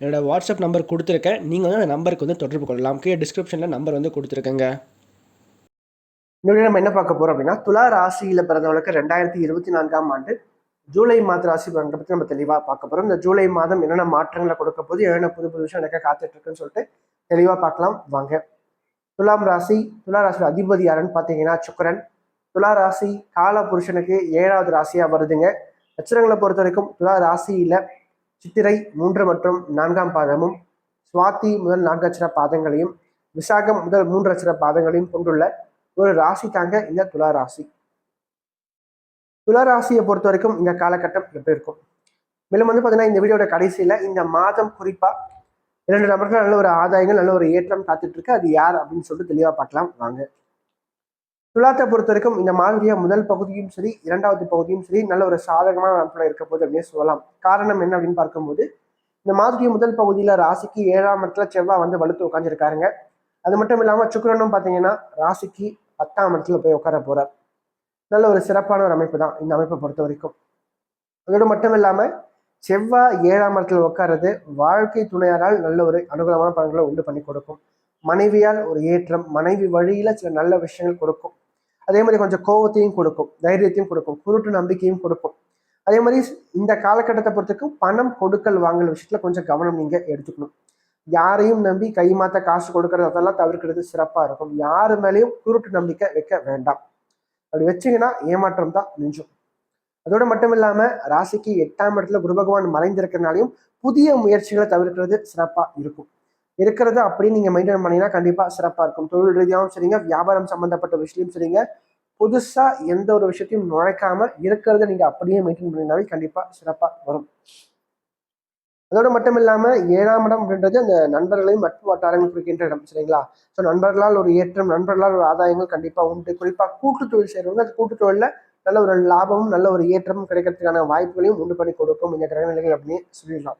என்னோடய WhatsApp number கொடுத்துருக்கேன். நீங்கள் வந்து அந்த நம்பருக்கு வந்து தொடர்பு கொள்ளலாம். கீழே டிஸ்கிரிப்ஷனில் நம்பர் வந்து கொடுத்துருக்கேங்க. இன்னொரு நம்ம என்ன பார்க்க போகிறோம் அப்படின்னா துலா ராசியில் பிறந்தவங்களுக்கு ரெண்டாயிரத்தி இருபத்தி நான்காம் ஆண்டு ஜூலை மாத ராசி பலன்களை நம்ம தெளிவாக பார்க்க போகிறோம் இந்த ஜூலை மாதம் என்னென்ன மாற்றங்களை கொடுக்க போது என்னென்ன புது புது விஷயம் எனக்கு காத்துட்ருக்குன்னு சொல்லிட்டு தெளிவாக பார்க்கலாம். வாங்க. துலாம் ராசி துலா ராசியில் அதிபதி யாருன்னு பார்த்தீங்கன்னா சுக்கரன். துலா ராசி கால புருஷனுக்கு ஏழாவது ராசியாக வருதுங்க. நட்சத்திரங்களை பொறுத்த வரைக்கும் துலா ராசியில் சித்திரை மூன்று மற்றும் நான்காம் பாதமும் சுவாத்தி முதல் நான்கு அச்சர பாதங்களையும் விசாகம் முதல் மூன்று அச்சர பாதங்களையும் கொண்டுள்ள ஒரு ராசி தாங்க இந்த துலா ராசி துலா ராசியை பொறுத்த வரைக்கும் இந்த காலகட்டம் எப்படி இருக்கும்? மேலும் வந்து பார்த்தீங்கன்னா இந்த வீடியோட கடைசியில் இந்த மாதம் குறிப்பாக இரண்டு நபர்கள் நல்ல ஒரு ஆதாயங்கள் நல்ல ஒரு ஏற்றம் காத்துட்டு இருக்கு. அது யார் அப்படின்னு சொல்லிட்டு தெளிவாக பார்க்கலாம். வாங்க. துலாத்தை பொறுத்த வரைக்கும் இந்த மாதிரியா முதல் பகுதியும் சரி இரண்டாவது பகுதியும் சரி நல்ல ஒரு சாதகமான அமைப்பில் இருக்க போது அப்படின்னு சொல்லலாம். காரணம் என்ன அப்படின்னு பார்க்கும்போது இந்த மாதிரி முதல் பகுதியில ராசிக்கு ஏழாம் இடத்துல செவ்வாய் வந்து வலுத்து உட்காந்துருக்காருங்க அது மட்டும் இல்லாம சுக்கரனும் பாத்தீங்கன்னா ராசிக்கு பத்தாம் இடத்துல போய் உட்கார போறார். நல்ல ஒரு சிறப்பான ஒரு அமைப்பு தான் இந்த அமைப்பை பொறுத்த வரைக்கும். அதோடு மட்டும் இல்லாம செவ்வாய் ஏழாம் இடத்துல உட்கார்றது வாழ்க்கை துணையாரால் நல்ல ஒரு அனுகூலமான பலன்களை உண்டு பண்ணி கொடுக்கும். மனைவியால் ஒரு ஏற்றம் மனைவி வழியில சில நல்ல விஷயங்கள் கொடுக்கும். அதே மாதிரி கொஞ்சம் கோபத்தையும் கொடுக்கும் தைரியத்தையும் கொடுக்கும் குருட்டு நம்பிக்கையும் கொடுக்கும். அதே மாதிரி இந்த காலகட்டத்தை பொறுத்தவரைக்கும் பணம் கொடுக்கல் வாங்கல் விஷயத்துல கொஞ்சம் கவனம் நீங்க எடுத்துக்கணும். யாரையும் நம்பி கைமாத்த காசு கொடுக்கறது அதெல்லாம் தவிர்க்கிறது சிறப்பா இருக்கும். யாரு மேலேயும் குருட்டு நம்பிக்கை வைக்க வேண்டாம். அப்படி வச்சீங்கன்னா ஏமாற்றம் தான் மிஞ்சும். அதோட மட்டும் இல்லாம ராசிக்கு எட்டாம் இடத்துல குரு பகவான் மறைந்திருக்கிறனாலையும் புதிய முயற்சிகளை தவிர்க்கிறது சிறப்பா இருக்கும். இருக்கிறத அப்படியே நீங்க மெயின்டைன் பண்ணீங்கன்னா கண்டிப்பா சிறப்பா இருக்கும். தொழில் ரீதியாகவும் சரிங்க வியாபாரம் சம்பந்தப்பட்ட விஷயம் சரிங்க. புதுசா எந்த ஒரு விஷயத்தையும் நுழைக்காம இருக்கிறத நீங்க அப்படியே மெயின்டைன் பண்ணினாலே கண்டிப்பா சிறப்பா வரும். அதோடு மட்டும் இல்லாம ஏழாம் இடம் அப்படின்றது அந்த நண்பர்களையும் நட்பு வட்டாரங்கள் குறிக்கின்ற இடம் சரிங்களா? ஸோ நண்பர்களால் ஒரு ஏற்றம் நண்பர்களால் ஒரு ஆதாயங்கள் கண்டிப்பா உண்டு. குறிப்பா கூட்டு தொழில் செய்யறவங்க அந்த கூட்டு தொழில நல்ல ஒரு லாபமும் நல்ல ஒரு ஏற்றமும் கிடைக்கிறதுக்கான வாய்ப்புகளையும் உண்டு பண்ணி கொடுக்கும். இந்த கிரகநிலைகள் அப்படின்னு சொல்லிடலாம்.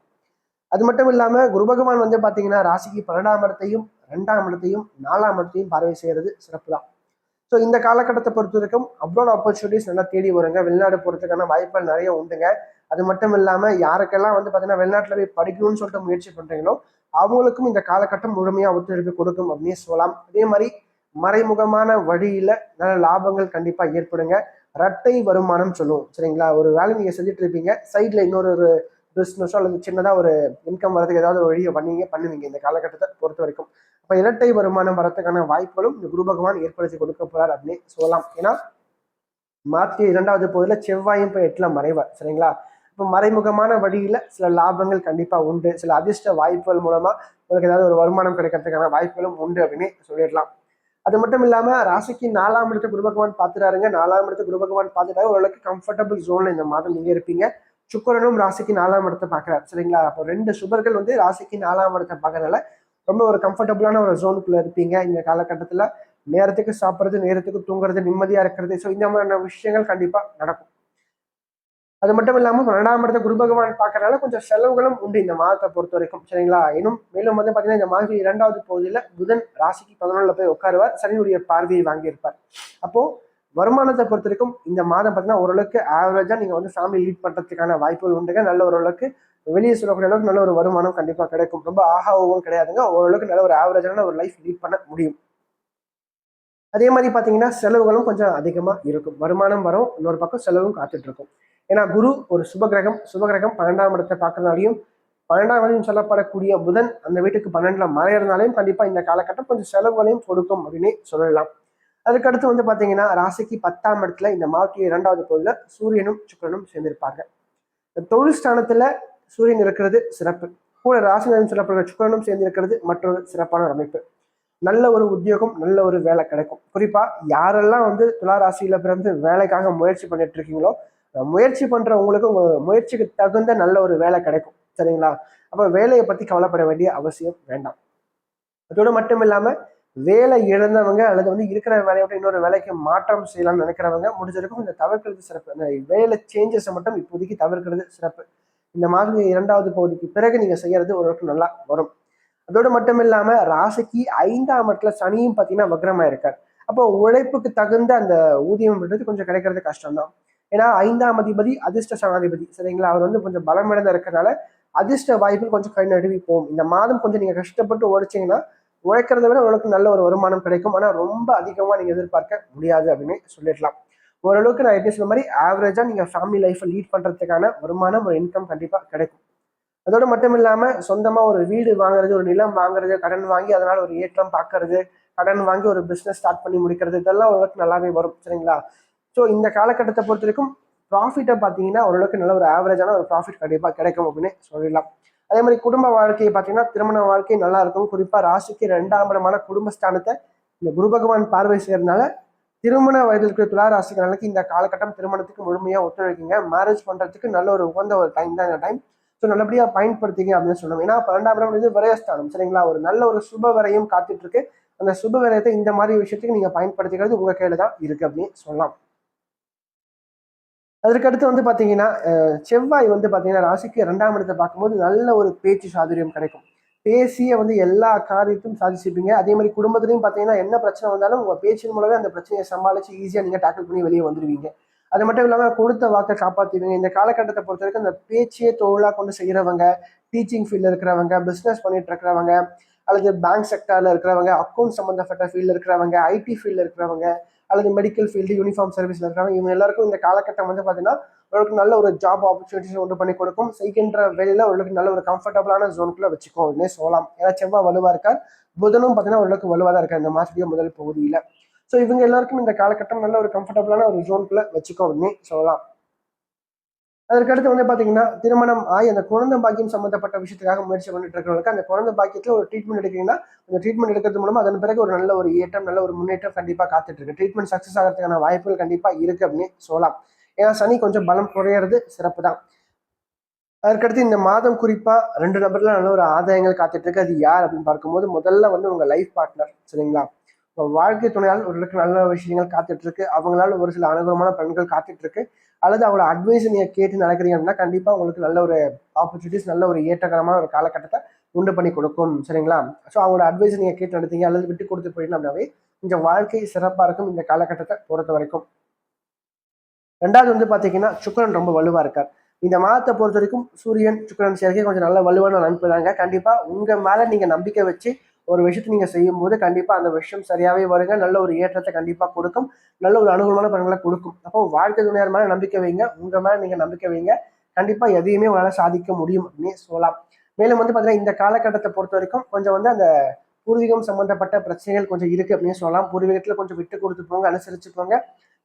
அது மட்டும் இல்லாம குரு பகவான் வந்து பாத்தீங்கன்னா ராசிக்கு பன்னெண்டாம் இடத்தையும் ரெண்டாம் இடத்தையும் நாலாம் இடத்தையும் பார்வை செய்யறது சிறப்பு தான் ஸோ இந்த காலகட்டத்தை பொறுத்த வரைக்கும் அப்ரோட் ஆப்பர்ச்சுனிட்டிஸ் நல்லா தேடி வருங்க. வெளிநாடு போகிறதுக்கான வாய்ப்புகள் நிறைய உண்டுங்க. அது மட்டும் இல்லாமல் யாருக்கெல்லாம் வந்து பார்த்தீங்கன்னா வெளிநாட்டில் போய் படிக்கணும்னு சொல்லிட்டு முயற்சி பண்ணுறீங்களோ அவங்களுக்கும் இந்த காலகட்டம் முழுமையாக ஒத்துழைப்பு கொடுக்கும் அப்படின்னு சொல்லலாம். அதே மாதிரி மறைமுகமான வழியில நல்ல லாபங்கள் கண்டிப்பாக ஏற்படுங்க. இரட்டை வருமானம் சொல்லுவோம். சரிங்களா? ஒரு வேலை நீங்கள் செஞ்சுட்டு இருப்பீங்க. சைடில் இன்னொரு ஒரு பிஸ்னஸோ அல்லது சின்னதாக ஒரு இன்கம் வரதுக்கு ஏதாவது ஒரு வழியை பண்ணீங்க பண்ணுவீங்க இந்த காலகட்டத்தை பொறுத்த வரைக்கும். அப்போ இரட்டை வருமானம் வரதுக்கான வாய்ப்புகளும் இந்த குரு பகவான் ஏற்படுத்தி கொடுக்க போறார் அப்படின்னு சொல்லலாம். ஏன்னா மாற்றி இரண்டாவது பகுதியில் செவ்வாயும் போய் எட்டில் மறைவார் சரிங்களா? இப்போ மறைமுகமான வழியில் சில லாபங்கள் கண்டிப்பாக உண்டு. சில அதிர்ஷ்ட வாய்ப்புகள் மூலமாக உங்களுக்கு ஏதாவது ஒரு வருமானம் கிடைக்கிறதுக்கான வாய்ப்புகளும் உண்டு அப்படின்னு சொல்லிடலாம். அது மட்டும் இல்லாமல் ராசிக்கு நாலாம் இடத்த குரு பகவான் பார்த்துட்டாருங்க. நாலாம் இடத்த குரு பகவான் பார்த்துட்டாரு ஓரளவுக்கு கம்ஃபர்டபுள் ஜோனில் இந்த மாதம் நீங்கள் இருப்பீங்க. சுக்கரனும் ராசிக்கு நாலாம் இடத்தை பார்க்குறாரு. சரிங்களா? அப்போ ரெண்டு சுபர்கள் வந்து ராசிக்கு நாலாம் இடத்தை பார்க்கறதுனால ரொம்ப ஒரு கம்ஃபர்டபுளான ஒரு ஜோனுக்குள்ள இருப்பீங்க. இந்த காலகட்டத்தில் நேரத்துக்கு சாப்பிட்றது நேரத்துக்கு தூங்குறது நிம்மதியாக இருக்கிறது. ஸோ இந்த மாதிரியான விஷயங்கள் கண்டிப்பாக நடக்கும். அது மட்டும் இல்லாமல் பன்னெண்டாம் இடத்த குரு பகவான் பார்க்கறதுனால கொஞ்சம் செலவுகளும் உண்டு இந்த மாதத்தை பொறுத்த வரைக்கும். சரிங்களா? இன்னும் மேலும் வந்து பார்த்தீங்கன்னா இந்த மாதிரி இரண்டாவது பகுதியில் புதன் ராசிக்கு பதினொன்றில் போய் உட்காருவார். சனியுடைய பார்வையை வாங்கியிருப்பார். அப்போது வருமானத்தை பொறுத்த வரைக்கும் இந்த மாதம் பார்த்தீங்கன்னா ஓரளவுக்கு ஆவரேஜாக நீங்கள் வந்து ஃபேமிலி லீட் பண்ணுறதுக்கான வாய்ப்புகள் உண்டுங்க. நல்ல ஓரளவுக்கு வெளியே சொல்லக்கூடிய அளவுக்கு நல்ல ஒரு வருமானம் கண்டிப்பாக கிடைக்கும். ரொம்ப ஆகாவும் கிடையாதுங்க. ஓரளவுக்கு நல்ல ஒரு ஆவரேஜான ஒரு லைஃப் லீட் பண்ண முடியும். அதே மாதிரி பார்த்தீங்கன்னா செலவுகளும் கொஞ்சம் அதிகமாக இருக்கும். வருமானம் வரும். இன்னொரு பக்கம் செலவும் காத்துட்டு இருக்கும் ஏன்னா குரு ஒரு சுபகிரகம் சுபகிரகம் பன்னெண்டாம் இடத்தை பார்க்கறதுனாலையும் பன்னெண்டாம் வரையும் சொல்லப்படக்கூடிய புதன் அந்த வீட்டுக்கு பன்னெண்டுல மறையிறதுனாலையும் கண்டிப்பாக இந்த காலகட்டம் கொஞ்சம் செலவுகளையும் கொடுக்கும் அப்படின்னு சொல்லலாம். அதுக்கடுத்து வந்து பார்த்தீங்கன்னா ராசிக்கு பத்தாம் இடத்துல இந்த மாவட்ட இரண்டாவது பகுதியில் சூரியனும் சுக்கரனும் சேர்ந்திருப்பாங்க. இந்த தொழில் ஸ்தானத்தில் சூரியன் இருக்கிறது சிறப்பு. கூட ராசிநாதன் சொல்லப்படுற சுக்கரனும் சேர்ந்து இருக்கிறது மற்றொரு சிறப்பான ஒரு அமைப்பு. நல்ல ஒரு உத்தியோகம் நல்ல ஒரு வேலை கிடைக்கும். குறிப்பாக யாரெல்லாம் வந்து துலா ராசியில் பிறந்து வேலைக்காக முயற்சி பண்ணிட்டு இருக்கீங்களோ முயற்சி பண்ற உங்களுக்கு முயற்சிக்கு தகுந்த நல்ல ஒரு வேலை கிடைக்கும். சரிங்களா? அப்போ வேலையை பற்றி கவலைப்பட வேண்டிய அவசியம் வேண்டாம். அதோடு மட்டும் இல்லாமல் வேலை இழந்தவங்க அல்லது வந்து இருக்கிற வேலையை விட்டு இன்னொரு வேலைக்கு மாற்றம் செய்யலாம்னு நினைக்கிறவங்க முடிஞ்சிருக்கும் இந்த தவிர்க்கிறது சிறப்பு. அந்த வேலை சேஞ்சஸை மட்டும் இப்போதைக்கு தவிர்க்கிறது சிறப்பு. இந்த மாதம் இரண்டாவது பகுதிக்கு பிறகு நீங்கள் செய்யறது ஓரளவுக்கு நல்லா வரும். அதோடு மட்டும் இல்லாமல் ராசிக்கு ஐந்தாம் இடத்துல சனியும் பார்த்தீங்கன்னா வக்ரமாக இருக்கார் அப்போ உழைப்புக்கு தகுந்த அந்த ஊதியம்ன்றது கொஞ்சம் கிடைக்கிறது கஷ்டம்தான். ஏன்னா ஐந்தாம் அதிபதி அதிர்ஷ்ட சனாதிபதி. சரிங்களா? அவர் வந்து கொஞ்சம் பலமடைந்த இருக்கிறனால அதிர்ஷ்ட வாய்ப்பில் கொஞ்சம் கை நழுவி போகும். இந்த மாதம் கொஞ்சம் நீங்கள் கஷ்டப்பட்டு உழைச்சிங்கன்னா உழைக்கிறத விட உங்களுக்கு நல்ல ஒரு வருமானம் கிடைக்கும். ஆனால் ரொம்ப அதிகமாக நீங்கள் எதிர்பார்க்க முடியாது அப்படின்னு சொல்லிடலாம். ஓரளவுக்கு நான் எப்படி சொன்ன மாதிரி ஆவரேஜாக நீங்கள் ஃபேமிலி லைஃப்பை லீட் பண்ணுறதுக்கான வருமானம் ஒரு இன்கம் கண்டிப்பாக கிடைக்கும். அதோடு மட்டும் இல்லாமல் சொந்தமாக ஒரு வீடு வாங்குறது ஒரு நிலம் வாங்குறது கடன் வாங்கி அதனால் ஒரு ஏற்றம் பார்க்கறது கடன் வாங்கி ஒரு பிஸ்னஸ் ஸ்டார்ட் பண்ணி முடிக்கிறது இதெல்லாம் ஓரளவுக்கு நல்லாவே வரும் சரிங்களா? ஸோ இந்த காலகட்டத்தை பொறுத்த வரைக்கும் ப்ராஃபிட்டை பார்த்தீங்கன்னா ஓரளவுக்கு நல்ல ஒரு ஆவரேஜான ஒரு ப்ராஃபிட் கண்டிப்பாக கிடைக்கும் அப்படின்னு சொல்லிடலாம். அதே மாதிரி குடும்ப வாழ்க்கையை பார்த்தீங்கன்னா திருமண வாழ்க்கை நல்லா இருக்கும். குறிப்பாக ராசிக்கு ரெண்டாம் இடமான குடும்பஸ்தானத்தை இந்த குரு பகவான் பார்வை செய்யறதுனால திருமண வயதில் இருக்கிற துலா ராசிக்காரர்களுக்கு இந்த காலகட்டம் திருமணத்துக்கு முழுமையாக ஒத்துழைக்குங்க. மேரேஜ் பண்ணுறதுக்கு நல்ல ஒரு உகந்த ஒரு டைம் தான் இந்த டைம் ஸோ நல்லபடியாக பயன்படுத்திங்க அப்படின்னு சொல்லணும். ஏன்னா பன்னெண்டாம் இடம் இது விரயஸ்தானம் சரிங்களா? ஒரு நல்ல ஒரு சுப வரையும் காத்துட்டு இருக்கு. அந்த சுப விரயத்தை இந்த மாதிரி விஷயத்துக்கு நீங்கள் பயன்படுத்திக்கிறது உங்கள் கையில் தான் இருக்குது அப்படின்னு சொல்லலாம். அதற்கடுத்து வந்து பார்த்தீங்கன்னா செவ்வாய் வந்து பார்த்தீங்கன்னா ராசிக்கு ரெண்டாம் இடத்தை பார்க்கும்போது நல்ல ஒரு பேச்சு சாதுரியம் கிடைக்கும். பேசிய வந்து எல்லா காரியத்தையும் சாதிச்சுப்பீங்க. அதே மாதிரி குடும்பத்துலையும் பார்த்தீங்கன்னா என்ன பிரச்சனை வந்தாலும் உங்கள் பேச்சின் மூலமே அந்த பிரச்சனையை சமாளித்து ஈஸியாக நீங்கள் டேக்கிள் பண்ணி வெளியே வந்துடுவீங்க அது மட்டும் இல்லாமல் கொடுத்த வாக்கை காப்பாற்றுவீங்க இந்த காலகட்டத்தை பொறுத்த வரைக்கும் அந்த பேச்சையே தொழிலாக கொண்டு செய்கிறவங்க டீச்சிங் ஃபீல்டில் இருக்கிறவங்க பிஸ்னஸ் பண்ணிட்டு இருக்கிறவங்க அல்லது பேங்க் செக்டரில் இருக்கிறவங்க அக்கௌண்ட் சம்மந்தப்பட்ட ஃபீல்டில் இருக்கிறவங்க ஐடி ஃபீல்டில் இருக்கிறவங்க அல்லது மெடிக்கல் ஃபீல்டு யூனிஃபார்ம் சர்வீஸில் இருக்காங்க. இவங்க எல்லாருக்கும் இந்த காலகட்டம் வந்து பார்த்தீங்கன்னா உங்களுக்கு நல்ல ஒரு ஜாப் ஆப்பர்ச்சுனிட்டிஸ் உண்டு பண்ணி கொடுக்கும். செய்கின்ற வேலையில் உங்களுக்கு நல்ல ஒரு கம்ஃபர்டபுளான ஜோனுக்குள்ளே வச்சுக்கோ அப்படின்னே சொல்லலாம். ஏன்னா செவ்வாய் வலுவாக இருக்கார். புதனும் பார்த்தீங்கன்னா ஓரளவுக்கு வலுவாக தான் இருக்கார். இந்த மாதத்துடைய முதல் பகுதியில். ஸோ இவங்க எல்லாருக்கும் இந்த காலகட்டம் நல்ல ஒரு கம்ஃபர்டபுளான ஒரு ஜோனுக்குள்ளே வச்சுக்கோ அப்படின்னு சொல்லலாம். அதற்கடுத்து வந்து பார்த்தீங்கன்னா திருமணம் ஆகி அந்த குழந்தை பாக்கியம் சம்மந்தப்பட்ட விஷயத்துக்காக முயற்சி பண்ணிட்டு இருக்கிறவங்களுக்கு அந்த குழந்தை பாக்கியத்தில் ஒரு ட்ரீட்மெண்ட் எடுக்கிறீங்கன்னா அந்த ட்ரீட்மெண்ட் எடுக்கிறது மூலமா அதன் பிறகு ஒரு நல்ல ஒரு ஏற்றம் நல்ல ஒரு முன்னேற்றம் கண்டிப்பாக காத்துட்டு இருக்கு. ட்ரீட்மெண்ட் சக்ஸஸ் ஆகிறதுக்கான வாய்ப்புகள் கண்டிப்பாக இருக்கு அப்படின்னு சொல்லலாம். ஏன்னா சனி கொஞ்சம் பலம் குறையிறது சிறப்பு தான் அதற்கடுத்து இந்த மாதம் குறிப்பாக ரெண்டு நபர்ல நல்ல ஒரு ஆதாயங்கள் காத்துட்டு இருக்கு. அது யார் அப்படின்னு பார்க்கும்போது முதல்ல வந்து உங்க லைஃப் பார்ட்னர் சரிங்களா? வாழ்க்கை துணையால் ஒரு நல்ல விஷயங்கள் காத்துட்டு இருக்கு அவங்களால ஒரு சில அனுகூலமான பலன்கள் காத்துட்டு இருக்கு அல்லது அவங்களோட அட்வைஸ் நீங்கள் கேட்டு நடக்கிறீங்க அப்படின்னா கண்டிப்பாக உங்களுக்கு நல்ல ஒரு ஆப்பர்ச்சுனிட்டிஸ் நல்ல ஒரு ஏற்றகரமான ஒரு காலகட்டத்தை உண்டு பண்ணி கொடுக்கும். சரிங்களா? ஸோ அவங்களோட அட்வைஸ் நீங்கள் கேட்டு நடத்தீங்க அல்லது விட்டு கொடுத்து போயிடணும் அப்படின்னாவே இந்த வாழ்க்கை சிறப்பாக இருக்கும். இந்த காலகட்டத்தை பொறுத்த வரைக்கும். ரெண்டாவது வந்து பார்த்தீங்கன்னா சுக்கரன் ரொம்ப வலுவாக இருக்கார். இந்த மாதத்தை பொறுத்த வரைக்கும் சூரியன் சுக்கரன் சேர்க்கை கொஞ்சம் நல்ல வலுவான நண்பு தாங்க. கண்டிப்பாக உங்கள் மேலே நீங்கள் நம்பிக்கை வச்சு ஒரு விஷயத்தை நீங்கள் செய்யும்போது கண்டிப்பாக அந்த விஷயம் சரியாகவே வருங்க. நல்ல ஒரு ஏற்றத்தை கண்டிப்பாக கொடுக்கும். நல்ல ஒரு அனுகூலமான பலன்களை கொடுக்கும். அப்போ வாழ்க்கை துணையார் மேலே நம்பிக்கை வைங்க. உங்கள் மேலே நீங்கள் நம்பிக்கை வைங்க. கண்டிப்பாக எதையுமே உங்களால் சாதிக்க முடியும் அப்படின்னு சொல்லலாம். மேலும் வந்து பார்த்தீங்கன்னா இந்த காலகட்டத்தை பொறுத்த வரைக்கும் கொஞ்சம் வந்து அந்த பூர்வீகம் சம்மந்தப்பட்ட பிரச்சனைகள் கொஞ்சம் இருக்குது அப்படின்னு சொல்லலாம். பூர்வீகத்தில் கொஞ்சம் விட்டு கொடுத்து போங்க அனுசரிச்சு போங்க.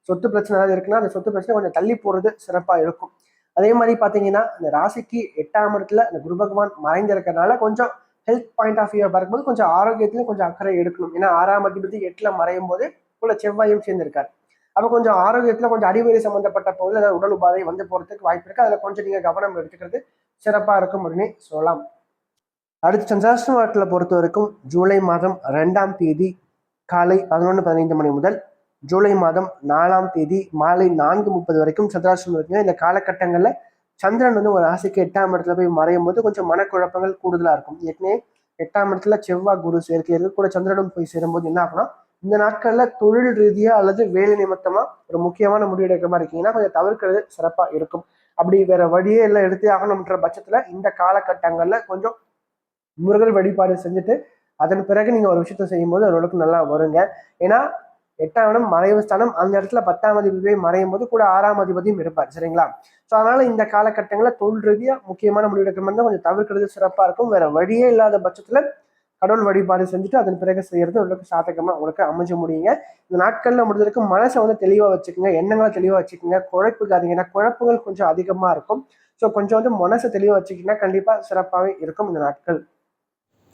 சொத்து பிரச்சனை ஏதாவது இருக்குன்னா அந்த சொத்து பிரச்சனை கொஞ்சம் தள்ளி போகிறது சிறப்பாக இருக்கும். அதே மாதிரி பார்த்தீங்கன்னா அந்த ராசிக்கு எட்டாம் இடத்துல அந்த குரு பகவான் மறைந்திருக்கிறதுனால கொஞ்சம் ஹெல்த் பாயிண்ட் ஆஃப் வியூ பார்க்கும்போது கொஞ்சம் ஆரோக்கியத்திலையும் கொஞ்சம் அக்கறை எடுக்கணும். ஏன்னா ஆறாம் அதிபதி எட்டில் மறையும் போது உள்ள செவ்வாயும் சேர்ந்திருக்காரு. அப்போ கொஞ்சம் ஆரோக்கியத்தில் கொஞ்சம் அடிவரி சம்மந்தப்பட்ட பகுதியில் ஏதாவது உடல் உபாதை வந்து போகிறதுக்கு வாய்ப்பு இருக்குது அதில் கொஞ்சம் நீங்கள் கவனம் எடுத்துக்கிறது சிறப்பாக இருக்கும் அப்படின்னு சொல்லலாம். அடுத்து சந்திராஷ்டிர வாரத்தில் பொறுத்த வரைக்கும் ஜூலை மாதம் ரெண்டாம் தேதி காலை பதினொன்று பதினைந்து மணி முதல் ஜூலை மாதம் நாலாம் தேதி மாலை நான்கு முப்பது வரைக்கும் சந்திராஷ்டிரம் இருக்குங்க இந்த காலகட்டங்களில் சந்திரன் வந்து ஒரு ராசிக்கு எட்டாம் இடத்துல போய் மறையும் போது கொஞ்சம் மனக்குழப்பங்கள் கூடுதலாக இருக்கும். ஏற்கனவே எட்டாம் இடத்துல செவ்வாய் குரு சேர்க்கை கூட சந்திரனும் போய் சேரும்போது என்ன ஆகும்னா இந்த நாட்களில் தொழில் ரீதியாக அல்லது வேலை நிமித்தமாக ஒரு முக்கியமான முடிவு எடுக்கிற மாதிரி இருக்கீங்கன்னா கொஞ்சம் தவிர்க்கிறது சிறப்பாக இருக்கும். அப்படி வேற வழியே எல்லாம் எடுத்தே ஆகணுன்ற பட்சத்தில் இந்த காலகட்டங்களில் கொஞ்சம் முருகல் வழிபாடு செஞ்சுட்டு அதன் பிறகு நீங்கள் ஒரு விஷயத்த செய்யும்போது ஓரளவுக்கு நல்லா வருங்க. ஏன்னா எட்டாம் இடம் மறைவு ஸ்தானம். அந்த இடத்துல பத்தாம் அதிபதி மறையும் போது கூட ஆறாம் அதிபதியும் இருப்பார். சரிங்களா? ஸோ அதனால இந்த காலகட்டங்களில் தொழில் ரீதியாக முக்கியமான முடிவெடுக்கிற மாதிரி கொஞ்சம் தவிர்க்கிறது சிறப்பாக இருக்கும். வேற வழியே இல்லாத பட்சத்தில் கடவுள் வழிபாடு செஞ்சுட்டு அதன் பிறகு செய்யறது உங்களுக்கு சாதகமாக உங்களுக்கு அமைஞ்ச முடியுங்க. இந்த நாட்களில் முடிஞ்சதுக்கு மனசை வந்து தெளிவாக வச்சுக்கோங்க. எண்ணங்களை தெளிவாக வச்சுக்கோங்க. குழப்புக்காதீங்க ஏன்னா குழப்பங்கள் கொஞ்சம் அதிகமாக இருக்கும். ஸோ கொஞ்சம் வந்து மனசை தெளிவாக வச்சுக்கிங்கன்னா கண்டிப்பாக சிறப்பாகவே இருக்கும் இந்த நாட்கள்.